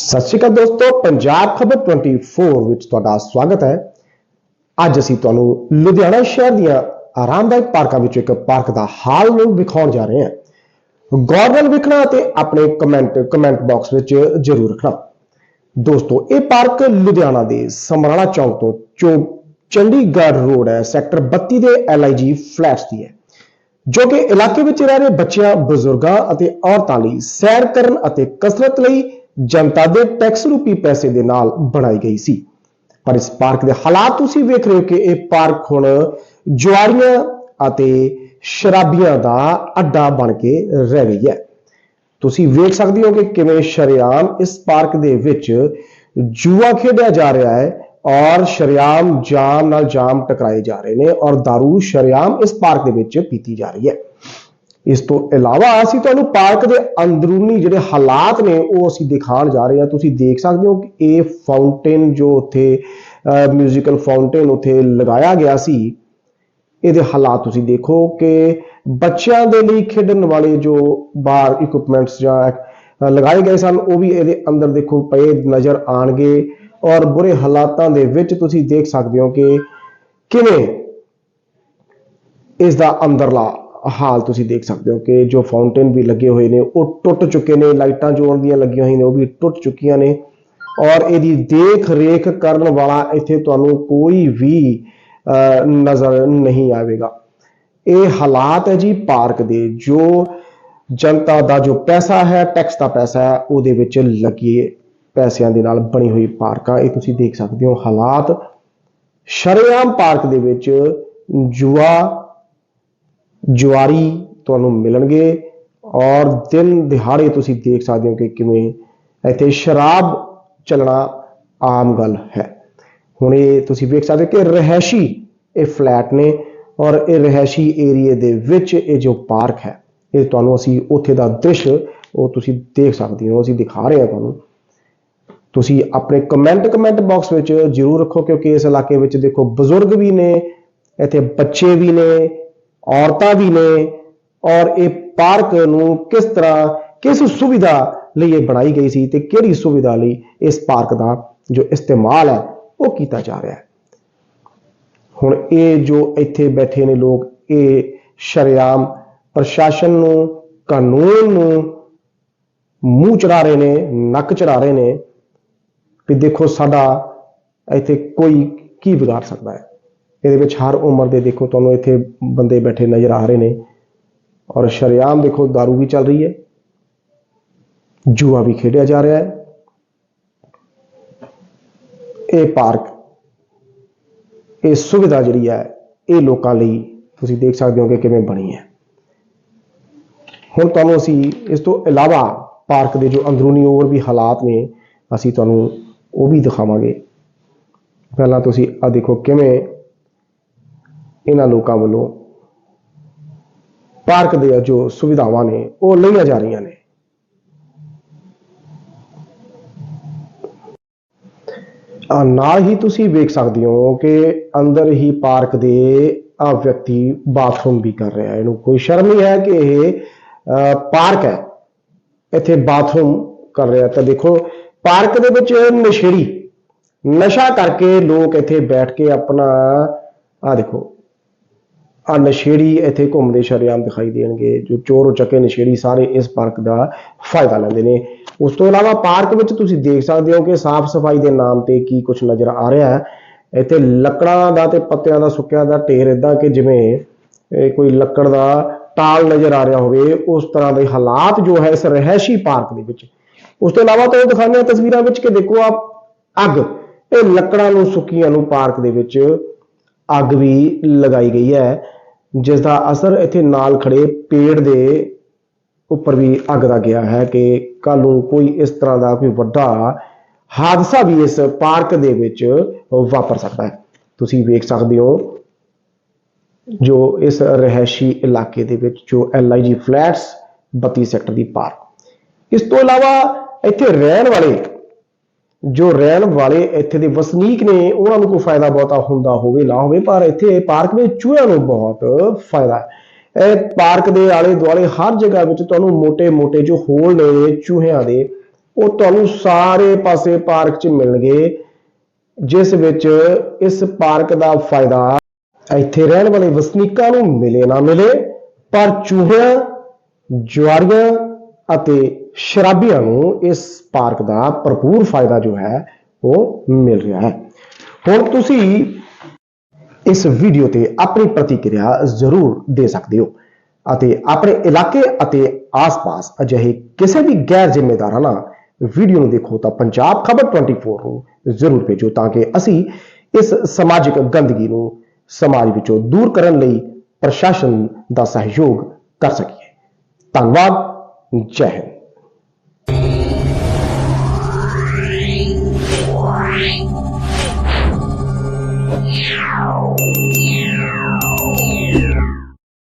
ਸਤਿ ਸ਼੍ਰੀ ਅਕਾਲ ਦੋਸਤੋ, ਪੰਜਾਬ ਖਬਰ 24 ਵਿੱਚ ਤੁਹਾਡਾ ਸਵਾਗਤ ਹੈ। ਅੱਜ ਅਸੀਂ ਤੁਹਾਨੂੰ ਲੁਧਿਆਣਾ ਸ਼ਹਿਰ ਦੀਆਂ ਆਰਾਮਦਾਇਕ ਪਾਰਕਾਂ ਵਿੱਚੋਂ ਇੱਕ ਪਾਰਕ ਦਾ ਹਾਲ ਨੂੰ ਵਿਖਾਉਣ ਜਾ ਰਹੇ ਹਾਂ। ਗੌਰ ਨਾਲ ਵੇਖਣਾ ਅਤੇ ਆਪਣੇ ਕਮੈਂਟ ਕਮੈਂਟ ਬਾਕਸ ਵਿੱਚ ਜ਼ਰੂਰ ਰੱਖਣਾ। ਦੋਸਤੋ, ਇਹ ਪਾਰਕ ਲੁਧਿਆਣਾ ਦੇ ਸਮਰਾਲਾ ਚੌਂਕ ਤੋਂ ਚੋ, ਚੰਡੀਗੜ੍ਹ ਰੋਡ ਹੈ। ਸੈਕਟਰ 32 ਦੇ LIG ਫਲੈਟਸ ਦੀ ਹੈ, ਜੋ ਕਿ ਇਲਾਕੇ ਵਿੱਚ ਰਹਿ ਰਹੇ ਬੱਚਿਆਂ, ਬਜ਼ੁਰਗਾਂ ਅਤੇ ਔਰਤਾਂ ਲਈ ਸੈਰ ਕਰਨ ਅਤੇ ਕਸਰਤ ਲਈ ਜਨਤਾ ਦੇ ਟੈਕਸ ਰੂਪੀ ਪੈਸੇ ਦੇ ਨਾਲ ਬਣਾਈ ਗਈ ਸੀ। ਪਰ ਇਸ ਪਾਰਕ ਦੇ ਹਾਲਾਤ ਤੁਸੀਂ ਵੇਖ ਰਹੇ ਹੋ ਕਿ ਇਹ ਪਾਰਕ ਹੁਣ ਜੁਆਰੀਆਂ ਅਤੇ ਸ਼ਰਾਬੀਆਂ ਦਾ ਅੱਡਾ ਬਣ ਕੇ ਰਹਿ ਗਈ ਹੈ। ਤੁਸੀਂ ਵੇਖ ਸਕਦੇ ਹੋ ਕਿ ਕਿਵੇਂ ਸ਼ਰੇਆਮ ਇਸ ਪਾਰਕ ਦੇ ਵਿੱਚ ਜੂਆ ਖੇਡਿਆ ਜਾ ਰਿਹਾ ਹੈ ਔਰ ਸ਼ਰੇਆਮ ਜਾਮ ਨਾਲ ਜਾਮ ਟਕਰਾਏ ਜਾ ਰਹੇ ਨੇ ਔਰ दारू ਸ਼ਰੇਆਮ ਇਸ ਪਾਰਕ ਦੇ ਵਿੱਚ ਪੀਤੀ ਜਾ ਰਹੀ ਹੈ। ਇਸ ਤੋਂ ਇਲਾਵਾ ਅਸੀਂ ਤੁਹਾਨੂੰ ਪਾਰਕ ਦੇ ਅੰਦਰੂਨੀ ਜਿਹੜੇ ਹਾਲਾਤ ਨੇ ਉਹ ਅਸੀਂ ਦਿਖਾਉਣ ਜਾ ਰਹੇ ਹਾਂ। ਤੁਸੀਂ ਦੇਖ ਸਕਦੇ ਹੋ ਕਿ ਇਹ ਫਾਊਂਟੇਨ ਜੋ ਉੱਥੇ ਮਿਊਜ਼ੀਕਲ ਫਾਊਂਟੇਨ ਉੱਥੇ ਲਗਾਇਆ ਗਿਆ ਸੀ, ਇਹਦੇ ਹਾਲਾਤ ਤੁਸੀਂ ਦੇਖੋ ਕਿ ਬੱਚਿਆਂ ਦੇ ਲਈ ਖੇਡਣ ਵਾਲੇ ਜੋ ਬਾਰ ਇਕਵਿਪਮੈਂਟਸ ਜਾਂ ਲਗਾਏ ਗਏ ਸਨ, ਉਹ ਵੀ ਇਹਦੇ ਅੰਦਰ ਦੇਖੋ ਪਏ ਨਜ਼ਰ ਆਣਗੇ ਔਰ ਬੁਰੇ ਹਾਲਾਤਾਂ ਦੇ ਵਿੱਚ ਤੁਸੀਂ ਦੇਖ ਸਕਦੇ ਹੋ ਕਿ ਕਿਵੇਂ ਇਸ ਦਾ ਅੰਦਰਲਾ ਹਾਲ ਤੁਸੀਂ ਦੇਖ ਸਕਦੇ ਹੋ ਕਿ ਜੋ ਫਾਊਂਟੇਨ ਵੀ ਲੱਗੇ ਹੋਏ ਨੇ ਉਹ ਟੁੱਟ ਚੁੱਕੇ ਨੇ ਲਾਈਟਾਂ ਜੋ ਦੀਆਂ ਲੱਗੀਆਂ ਹੋਈਆਂ ਨੇ ਉਹ ਵੀ ਟੁੱਟ ਚੁੱਕੀਆਂ ਨੇ। ਔਰ ਇਹਦੀ ਦੇਖ ਰੇਖ ਕਰਨ ਵਾਲਾ ਇੱਥੇ ਤੁਹਾਨੂੰ ਕੋਈ ਵੀ ਅਹ, ਨਜ਼ਰ ਨਹੀਂ ਆਵੇਗਾ। ਇਹ ਹਾਲਾਤ ਹੈ ਜੀ ਪਾਰਕ ਦੇ ਜੋ ਜਨਤਾ ਦਾ ਜੋ ਪੈਸਾ ਹੈ ਟੈਕਸ ਦਾ ਪੈਸਾ ਹੈ ਉਹਦੇ ਵਿੱਚ ਲੱਗੇ ਪੈਸਿਆਂ ਦੇ ਨਾਲ ਬਣੀ ਹੋਈ ਪਾਰਕਾਂ। ਇਹ ਤੁਸੀਂ ਦੇਖ ਸਕਦੇ ਹੋ ਹਾਲਾਤ। ਸ਼ਰੇਆਮ ਪਾਰਕ ਦੇ ਵਿੱਚ ਜੁਆ ਜੁਆਰੀ ਤੁਹਾਨੂੰ ਮਿਲਣਗੇ ਔਰ ਦਿਨ ਦਿਹਾੜੇ ਤੁਸੀਂ ਦੇਖ ਸਕਦੇ ਹੋ ਕਿ ਕਿਵੇਂ ਇੱਥੇ ਸ਼ਰਾਬ ਚੱਲਣਾ ਆਮ ਗੱਲ ਹੈ। ਹੁਣ ਇਹ ਤੁਸੀਂ ਵੇਖ ਸਕਦੇ ਹੋ ਕਿ ਰਹਿਸ਼ੀ ਇਹ ਫਲੈਟ ਨੇ ਔਰ ਇਹ ਰਹਿਸ਼ੀ ਏਰੀਏ ਦੇ ਵਿੱਚ ਇਹ ਜੋ ਪਾਰਕ ਹੈ, ਇਹ ਤੁਹਾਨੂੰ ਅਸੀਂ ਉੱਥੇ ਦਾ ਦ੍ਰਿਸ਼ ਉਹ ਤੁਸੀਂ ਦੇਖ ਸਕਦੇ ਹੋ, ਅਸੀਂ ਦਿਖਾ ਰਹੇ ਹਾਂ ਤੁਹਾਨੂੰ। ਤੁਸੀਂ ਆਪਣੇ ਕਮੈਂਟ ਕਮੈਂਟ ਬਾਕਸ ਵਿੱਚ ਜਰੂਰ ਰੱਖੋ ਕਿਉਂਕਿ ਇਸ ਇਲਾਕੇ ਵਿੱਚ ਦੇਖੋ ਬਜ਼ੁਰਗ ਵੀ ਨੇ, ਇੱਥੇ ਬੱਚੇ ਵੀ ਨੇ ਔਰਤਾਂ ਵੀ ਨੇ ਔਰ ਇਹ ਪਾਰਕ ਨੂੰ ਕਿਸ ਤਰ੍ਹਾਂ, ਕਿਸ ਸੁਵਿਧਾ ਲਈ ਇਹ ਬਣਾਈ ਗਈ ਸੀ ਤੇ ਕਿਹੜੀ ਸੁਵਿਧਾ ਲਈ ਇਸ ਪਾਰਕ ਦਾ ਜੋ ਇਸਤੇਮਾਲ ਹੈ, ਉਹ ਕੀਤਾ ਜਾ ਰਿਹਾ ਹੈ। ਹੁਣ ਇਹ ਜੋ ਇੱਥੇ ਬੈਠੇ ਨੇ ਲੋਕ, ਇਹ ਸ਼ਰੇਆਮ ਪ੍ਰਸ਼ਾਸਨ ਨੂੰ, ਕਾਨੂੰਨ ਨੂੰ ਮੂੰਹ ਚੜਾ ਰਹੇ ਨੇ, ਨੱਕ ਚੜਾ ਰਹੇ ਨੇ ਵੀ ਦੇਖੋ ਸਾਡਾ ਇੱਥੇ ਕੋਈ ਕੀ ਵਿਗਾੜ ਸਕਦਾ ਹੈ। ਇਹਦੇ ਵਿੱਚ ਹਰ ਉਮਰ ਦੇ ਦੇਖੋ ਤੁਹਾਨੂੰ ਇੱਥੇ ਬੰਦੇ ਬੈਠੇ ਨਜ਼ਰ ਆ ਰਹੇ ਨੇ। ਔਰ ਸ਼ਰੇਆਮ ਦੇਖੋ दारू ਵੀ ਚੱਲ ਰਹੀ ਹੈ। ਜੂਆ ਵੀ ਖੇਡਿਆ ਜਾ ਰਿਹਾ ਹੈ। ਇਹ ਪਾਰਕ, ਇਹ ਸੁਵਿਧਾ ਜਿਹੜੀ ਹੈ, ਇਹ ਲੋਕਾਂ ਲਈ ਤੁਸੀਂ ਦੇਖ ਸਕਦੇ ਹੋ ਕਿ ਕਿਵੇਂ ਬਣੀ ਹੈ। ਹੁਣ ਤੁਹਾਨੂੰ ਅਸੀਂ ਇਸ ਤੋਂ ਇਲਾਵਾ ਪਾਰਕ ਦੇ ਜੋ ਅੰਦਰੂਨੀ ਹੋਰ ਵੀ ਹਾਲਾਤ ਨੇ, ਅਸੀਂ ਤੁਹਾਨੂੰ ਉਹ ਵੀ ਦਿਖਾਵਾਂਗੇ। ਪਹਿਲਾਂ ਤੁਸੀਂ ਆ ਦੇਖੋ ਕਿਵੇਂ ਇਹਨਾਂ ਲੋਕਾਂ ਵੱਲੋਂ ਪਾਰਕ ਦੇ ਜੋ ਸੁਵਿਧਾਵਾਂ ਨੇ ਉਹ ਲਈਆਂ ਜਾ ਰਹੀਆਂ ਨੇ। ਨਾਲ ਹੀ ਤੁਸੀਂ ਵੇਖ ਸਕਦੇ ਹੋ ਕਿ ਅੰਦਰ ਹੀ ਪਾਰਕ ਦੇ ਆ ਵਿਅਕਤੀ ਬਾਥਰੂਮ ਵੀ ਕਰ ਰਿਹਾ ਇਹਨੂੰ ਕੋਈ ਸ਼ਰਮ ਨਹੀਂ ਹੈ ਕਿ ਇਹ ਅ, ਪਾਰਕ ਹੈ। ਇੱਥੇ ਬਾਥਰੂਮ ਕਰ ਰਿਹਾ ਤਾਂ ਦੇਖੋ ਪਾਰਕ ਦੇ ਵਿੱਚ ਨਸ਼ੇੜੀ ਨਸ਼ਾ ਕਰਕੇ ਲੋਕ ਇੱਥੇ ਬੈਠ ਕੇ ਆਪਣਾ ਆ ਦੇਖੋ ਆ ਨਸ਼ੇੜੀ ਇੱਥੇ ਘੁੰਮਦੇ ਸ਼ਰਿਆਮ ਦਿਖਾਈ ਦੇਣਗੇ, ਜੋ ਚੋਰ ਚੱਕੇ ਨਸ਼ੇੜੀ, ਸਾਰੇ ਇਸ ਪਾਰਕ ਦਾ ਫਾਇਦਾ ਲੈਂਦੇ ਨੇ। ਉਸ ਤੋਂ ਇਲਾਵਾ ਪਾਰਕ ਵਿੱਚ ਤੁਸੀਂ ਦੇਖ ਸਕਦੇ ਹੋ ਕਿ ਸਾਫ਼ ਸਫ਼ਾਈ ਦੇ ਨਾਮ ਤੇ ਕੀ ਕੁਝ ਨਜ਼ਰ ਆ ਰਿਹਾ ਹੈ। ਇੱਥੇ ਲੱਕੜਾਂ ਦਾ ਤੇ ਪੱਤਿਆਂ ਦਾ, ਸੁੱਕਿਆਂ ਦਾ ਢੇਰ ਇਦਾਂ ਕਿ ਜਿਵੇਂ ਕੋਈ ਲੱਕੜ ਦਾ ਟਾਲ ਨਜ਼ਰ ਆ ਰਿਹਾ ਹੋਵੇ, ਉਸ ਤਰ੍ਹਾਂ ਦੇ ਹਾਲਾਤ ਜੋ ਹੈ ਇਸ ਰਹਿਸ਼ੀ ਪਾਰਕ ਦੇ ਵਿੱਚ। ਉਸ ਤੋਂ ਇਲਾਵਾ ਤਾਂ ਦਿਖਾਉਂਦੇ ਤਸਵੀਰਾਂ ਵਿੱਚ ਕਿ ਦੇਖੋ ਆਪ ਅੱਗ, ਇਹ ਲੱਕੜਾਂ ਨੂੰ, ਸੁੱਕੀਆਂ ਨੂੰ ਪਾਰਕ ਦੇ ਵਿੱਚ ਅੱਗ ਵੀ ਲਗਾਈ ਗਈ ਹੈ। ਜਿਸ ਦਾ ਅਸਰ ਇੱਥੇ ਨਾਲ ਖੜੇ ਪੇੜ ਦੇ ਉੱਪਰ ਵੀ ਅੱਗ ਦਾ ਗਿਆ ਹੈ ਕਿ ਕੱਲ ਨੂੰ ਕੋਈ ਇਸ ਤਰ੍ਹਾਂ ਦਾ ਕੋਈ ਵੱਡਾ ਹਾਦਸਾ ਵੀ ਇਸ ਪਾਰਕ ਦੇ ਵਿੱਚ ਵਾਪਰ ਸਕਦਾ ਹੈ। ਤੁਸੀਂ ਵੇਖ ਸਕਦੇ ਹੋ ਜੋ ਇਸ ਰਹਿਸ਼ੀ ਇਲਾਕੇ ਦੇ ਵਿੱਚ ਜੋ ਐਲ ਆਈ ਜੀ ਫਲੈਟਸ 32 ਸੈਕਟਰ ਦੀ ਪਾਰਕ ਇਸ ਤੋਂ ਇਲਾਵਾ ਇੱਥੇ ਰਹਿਣ ਵਾਲੇ ਜੋ ਰਹਿਣ ਵਾਲੇ ਇੱਥੇ ਦੇ ਵਸਨੀਕ ਨੇ, ਉਹਨਾਂ ਨੂੰ ਕੋਈ ਫਾਇਦਾ ਬਹੁਤਾ ਹੁੰਦਾ ਹੋਵੇ ਨਾ ਹੋਵੇ, ਪਰ ਇੱਥੇ ਪਾਰਕ ਵਿੱਚ ਚੂਹਿਆਂ ਨੂੰ ਬਹੁਤ ਫਾਇਦਾ ਹੈ। ਇਹ ਪਾਰਕ ਦੇ ਆਲੇ ਦੁਆਲੇ ਹਰ ਜਗ੍ਹਾ ਵਿੱਚ ਤੁਹਾਨੂੰ ਮੋਟੇ ਮੋਟੇ ਜੋ ਹੋਲ ਨੇ ਚੂਹਿਆਂ ਦੇ, ਉਹ ਤੁਹਾਨੂੰ ਸਾਰੇ ਪਾਸੇ ਪਾਰਕ 'ਚ ਮਿਲਣਗੇ, ਜਿਸ ਵਿੱਚ ਇਸ ਪਾਰਕ ਦਾ ਫਾਇਦਾ ਇੱਥੇ ਰਹਿਣ ਵਾਲੇ ਵਸਨੀਕਾਂ ਨੂੰ ਮਿਲੇ ਨਾ ਮਿਲੇ, ਪਰ ਚੂਹਿਆਂ ਜਵਾਰੀਆਂ ਅਤੇ ਸ਼ਰਾਬੀਆਂ ਨੂੰ ਇਸ ਪਾਰਕ ਦਾ ਭਰਪੂਰ ਫਾਇਦਾ ਜੋ ਹੈ, ਉਹ ਮਿਲ ਰਿਹਾ ਹੈ। ਹੁਣ ਤੁਸੀਂ ਇਸ ਵੀਡੀਓ ਤੇ ਆਪਣੀ ਪ੍ਰਤੀਕਿਰਿਆ ਜ਼ਰੂਰ ਦੇ ਸਕਦੇ ਹੋ ਅਤੇ ਆਪਣੇ ਇਲਾਕੇ ਅਤੇ ਆਸ-ਪਾਸ ਅਜਿਹੇ ਕਿਸੇ ਵੀ ਗੈਰ ਜ਼ਿੰਮੇਦਾਰਾਨਾ ਵੀਡੀਓ ਨੂੰ ਦੇਖੋ ਤਾਂ ਪੰਜਾਬ ਖਬਰ 24 ਨੂੰ ਜ਼ਰੂਰ ਭੇਜੋ ਤਾਂ ਕਿ ਅਸੀਂ ਇਸ ਸਮਾਜਿਕ ਗੰਦਗੀ ਨੂੰ ਸਮਾਜ ਵਿੱਚੋਂ ਦੂਰ ਕਰਨ ਲਈ ਪ੍ਰਸ਼ਾਸਨ ਦਾ ਸਹਿਯੋਗ ਕਰ ਸਕੀਏ। ਧੰਨਵਾਦ। ਜੈ ਹਿੰਦ Meow.